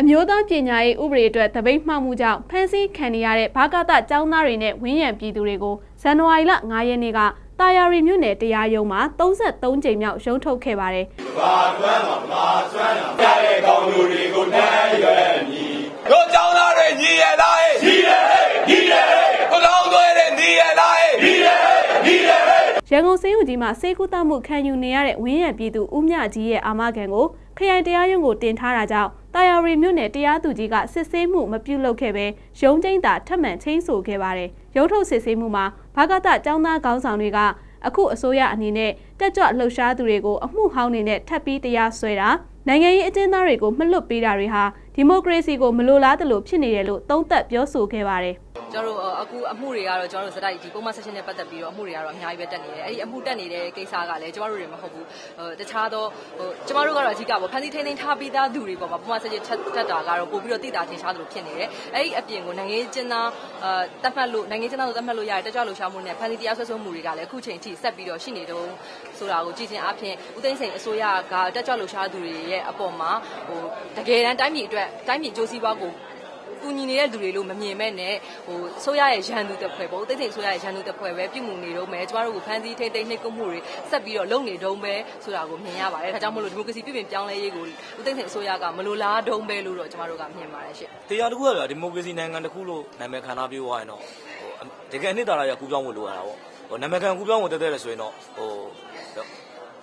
အမျိုးသားပညာရေးဥပဒေအတွက်တပိတ်မှောက်မှုကြောင့်ဖမ်းဆီးခံရတဲ့ဘာကာတကျောင်းသားတွေနဲ့ဝင်းရံပြည်သူတွေကိုဇန်နဝါရီလ9ရက်နေ့ကတာယာရီမြို့နယ်တရားရုံးမှာ33ကြိမ်မြောက်ရုံးထုတ်ခဲ့ပါတယ်။ဘာတွမ်းမှာမာစွမ်းလာရတဲ့ကောင်းလူတွေကိုနှဲရွယ်မြည် ရန်ကုန်စေယုံကြီးမှာစေကူတမှုခံယူနေရတဲ့ဝင်းရံပြည်သူဦးမြကြီးရဲ့အာမခံကိုခရိုင်တရားရုံးကိုတင်ထားတာကြောင့်တာယာရီမြို့နယ်တရားသူကြီးကစစ်ဆေးမှုမပြုလုပ်ခဲ့ပဲရုံးချင်းသာထပ်မံချင်းဆိုခဲ့ပါတယ်။ရုံးထုတ်စစ်ဆေးမှုမှာဘာကတကျောင်းသားခေါင်းဆောင်တွေကအခုအစိုးရအနေနဲ့တက်ကြွလှုပ်ရှားသူတွေကိုအမှုဟောင်းနေနဲ့ထပ်ပြီးတရားစွဲတာနိုင်ငံရေးအကျဉ်းသားတွေကိုမလွတ်ပေးတာတွေဟာ ဒီမိုကရေစီကိုမလိုလားသလိုဖြစ်နေတယ်လို့သုံးသပ်ပြောဆိုခဲ့ပါတယ်ကျွန်တော်တို့အော်အခုအမှုတွေကတော့ကျွန်တော်တို့စတိုက်ဒီပုံမှန်ဆက်ရှင်နဲ့ပတ်သက်ပြီးတော့အမှုတွေကတော့အများကြီးပဲတက်နေတယ်အဲ့ဒီအမှုတက်နေတဲ့ကိစ္စကလည်းကျွန်တော်တို့တွေမဟုတ်ဘူးဟိုတခြားသောဟိုကျွန်တော်တို့ကတော့အကြီးကပေါ့ဖန်စီထိန်းသိမ်းထားပြီးသားသူတွေပေါ့ပါပုံမှန်ဆက်ရှင်ထက်တက်တာကတော့ပို့ပြီးတော့တိတာထင်ရှားသလိုဖြစ်နေတယ်အဲ့ဒီအပြင်ကိုနိုင်ငံရေးကျင်းသားအာတတ်မှတ်လို့နိုင်ငံရေးကျင်းသားလို့တတ်မှတ်လို့ရတဲ့တက်ကြွလှုပ်ရှားမှုနဲ့ဖန်စီတရားဆွဲဆိုမှုတွေကလည်းအခုချိန်ထိဆက်ပြီးတော့ရှိနေတုန်းဆိုတာကိုကြည့်ချင်းအပြင်ဦးသိန်းစိန်အစိုးရကတက်ကြွလှုပ်ရှားသူတွေရဲ့အပေါ်မှာဟိုတကယ်တမ်းတိုင်းပြည်အတွက်တိုင်းပြည်ကြိုးစည်းပွားကိုကူညီနေတဲ့လူတွေလို့မမြင်မဲ့နဲ့ဟိုဆိုရရဲ့ရန်သူတစ်ဖွဲ့ပေါ့တိတ်တိတ်ဆိုရရဲ့ရန်သူတစ်ဖွဲ့ပဲပြုမှုနေတော့မယ်ကျမတို့ကိုဖမ်းဆီးထိမ့်သိမ်းနှိပ်ကွပ်မှုတွေဆက်ပြီးတော့လုပ်နေတုံးပဲဆိုတာကိုမြင်ရပါတယ်ဒါကြောင့်မို့လို့ဒီမိုကရေစီပြည်ပြင်ပြောင်းလဲရေးကိုဦးသိန်းစိန်အစိုးရကမလိုလားတုံးပဲလို့တော့ကျမတို့ကမြင်ပါတယ်ရှင့်တရားတစ်ခုကဗျာဒီမိုကရေစီနိုင်ငံတစ်ခုလို့နာမည်ခံထားပြီးသွားရင်တော့ဟိုတကယ်နှစ်သာရရကူးပြောင်းဖို့လိုရတာပေါ့ဟိုနာမည်ခံကူးပြောင်းဖို့တက်တဲ့ဆိုရင်တော့ဟို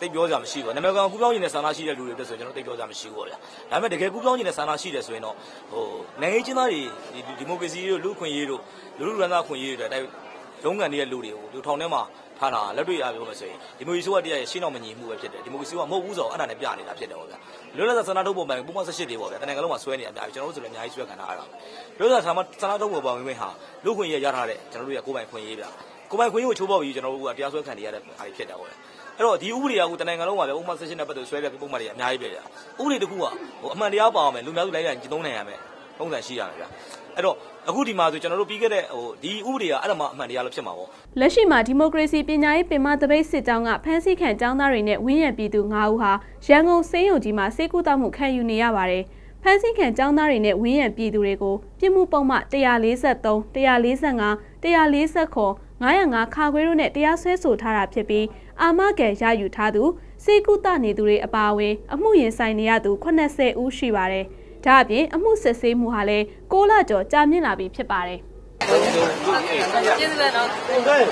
တိတ်ပြောကြမရှိဘူးနာမည်ခံကူးပြောင်းခြင်းနဲ့ဆန္ဒရှိတဲ့လူတွေတက်ဆိုရင်ကျွန်တော်တိတ်ပြောကြမရှိဘူးပေါ့ဗျာဒါပေမဲ့တကယ်ကူးပြောင်းခြင်းနဲ့ဆန္ဒရှိတယ်ဆိုရင်တော့ဟိုနိုင်ငံရေးကျင်းသားတွေဒီဒီမိုကရေစီတို့လူ့ခွင့်ရေးတို့လူလူရန်သားခွင့်ရေးတွေတိုက်ရုံးကန်နေတဲ့လူတွေကိုလူထောင်ထဲမှာထားတာလက်တွေ့ရပြောမယ်ဆိုရင်ဒီမိုကရေစီကတရားရဲ့ရှင်းအောင်မညီမှုပဲဖြစ်တယ်ဒီမိုကရေစီကမဟုတ်ဘူးဆိုတော့အဲ့ဒါနဲ့ပြနေတာဖြစ်တယ်ပေါ့ဗျာလွတ်လပ်တဲ့ဆန္ဒထုတ်ပုံပိုင်းပုံမှန်18တွေပေါ့ဗျာတနင်္ဂနွေလုံးမှာဆွဲနေရအများကြီးကျွန်တော်တို့ဆိုလည်းအများကြီးဆွဲခံထားရတာလွတ်လပ်တဲ့ဆန္ဒဆန္ဒထုတ်ပုံပိုင်းဝင်ဟာလူ့ခွင့်ရေးရထားတဲ့ကျွန်တော်တို့ရဲ့ကိုယ်ပိုင်ခွင့်ရေးဗျာ ကိုယ်ပိုင်ခွင့်ရေးကိုချိုးဖောက်ပြီးကျွန်တော်တို့ကတရားစွဲခံနေရတဲ့အားဖြစ်တယ်ပေါ့ဗျာအဲ့တော့ဒီဥပဒေကအခုတနင်္ဂနွေလုံးမှာလည်းဥပမာ18နဲ့ပတ်သက်ဆွဲပြပုံမှန်တွေအများကြီးပဲဗျာဥပဒေတစ်ခုကဟိုအမှန်တရားပါအောင်မယ်လူမျိုးစုလိုက်ရရင်ကျင့်သုံးနိုင်ရမယ်ပုံစံရှိရမယ်ဗျာအဲ့တော့အခုဒီမှာဆိုကျွန်တော်တို့ပြီးခဲ့တဲ့ဟိုဒီဥပဒေကအဲ့ဒါမှအမှန်တရားလို့ဖြစ်မှာပေါ့လက်ရှိမှာဒီမိုကရေစီပညာရေးပင်မတပိတ်စစ်ကြောင်းကဖမ်းဆီးခံကျောင်းသားတွေနဲ့ဝင်းရံပြည်သူ9ဦးဟာရန်ကုန်စေယုံကြီးမှာစေကူတောက်မှုခံယူနေရပါတယ်။ဖမ်းဆီးခံကျောင်းသားတွေနဲ့ဝင်းရံပြည်သူတွေကိုပြစ်မှုပုံမှ143 145 149 905ခါခွဲတို့နဲ့တရားစွဲဆိုထားတာဖြစ်ပြီးအာမခံရယူထားသူစေကူတနေသူတွေအပါအဝင်အမှုရင်ဆိုင်နေရသူ80ဦးရှိပါတယ်။ဒါအပြင်အမှုစစ်ဆေးမှုဟာလည်း6လကျော်ကြာမြင့်လာပြီဖြစ်ပါတယ်။ကျေးဇူးပဲနော်ပြန်တော့လေ